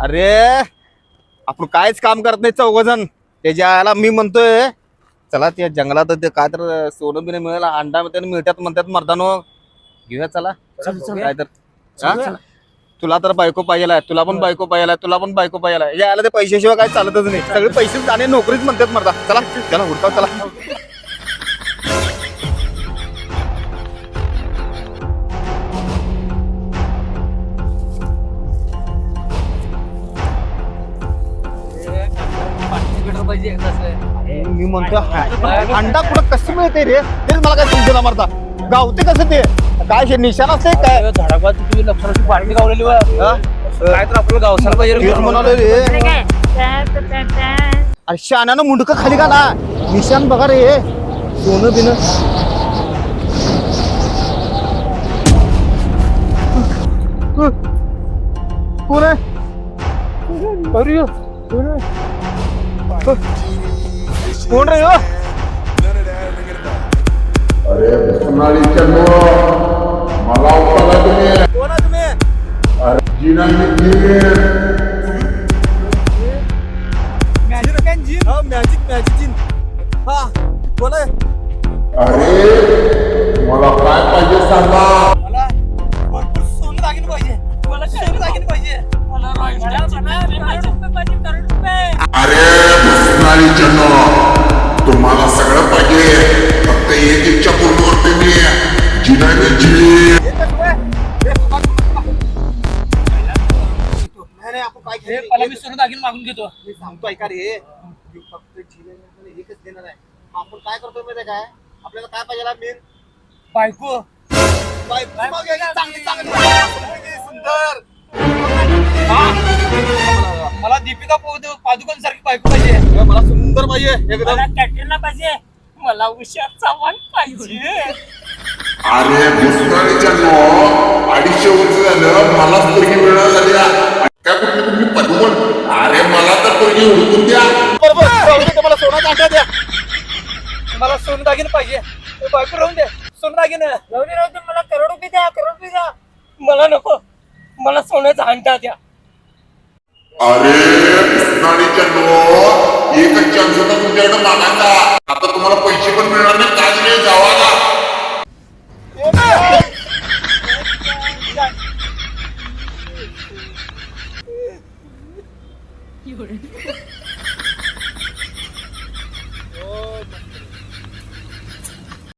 अरे आपण काहीच काम करत नाही चौघ जण त्याच्या आला मी म्हणतोय चला त्या जंगलात ते काय तर सोनं बिनं मिळेल अंडा त्यानं मिळतात म्हणतात मर्दानो. घेऊया चला. काय तर? तुला तर बायको पाहिजे तुला पण बायको पाहिजे तुला पण बायको पाहिजे यायला ते पैशाशिवाय काय चालतच नाही. सगळे पैसे जाणे नोकरीच म्हणतात मर्दा. चला चला उडता चला. मी म्हणतो हा- अंडा कुठं कसं मिळते रे? तेच मला काय समजून मारता. गावते कसं ते? काय शे निशाण असते काय? धडाकात तुम्ही लक्षाची पार्टी गावलेली बा हा? काय तर आपलं गावसाला पाहिजे तेच म्हणालो रे. काय काय? अरे शानानं मुंडकं खाली का ना निशान बघा रे. सोनं बिन. कोण आहे? अरे यो, कोण आहे? कोण रे हो अरे सोनालीच्या मला उचलला तुम्ही. कोण तुम्ही? अरे जिना मी मॅजिक हा मॅजिक मॅजिक जिन. हा कोण आहे अरे मला काय पाहिजे सांगा? सोनालीच्या तुम्हाला सगळं पाहिजे. फक्त एक इच्छा पूर्ण करते मी जिना जी नाही नाही आपण काय केलं? मला मी सोनं दागिने मागून घेतो. मी सांगतो ऐका रे? फक्त जिल्ह्याला एकच देणार आहे. आपण काय करतो माहिती काय? आपल्याला काय पाहिजे मेन बायको. बायको चांगली चांगली सुंदर. मला दीपिका पादु- पादुकोण सारखी बायको पाहिजे. मला सुंदर पाहिजे एकदम. मला कॅटरीना पाहिजे. मला उषा चव्हाण पाहिजे. अरे सोनालीच्या अडीचशे वर्ष झालं मला पोरगी मिळणार झाली. काय कुठली कुठली पदवण अरे मला तर पोरगी हुडकून द्या. बरोबर दे, मला सोना काटा द्या. मला सोनं दागिने पाहिजे. ते बायको राहून दे सोनं दागिने. राहू दे राहू दे मला करोड रुपये द्या करोड रुपये द्या. मला नको. मला सोन्याचा अंडा द्या. अरे एक चान्स होता तुमच्याकडे मागायचा आता तुम्हाला पैसे पण मिळणार नाही काय नाही जावा ना.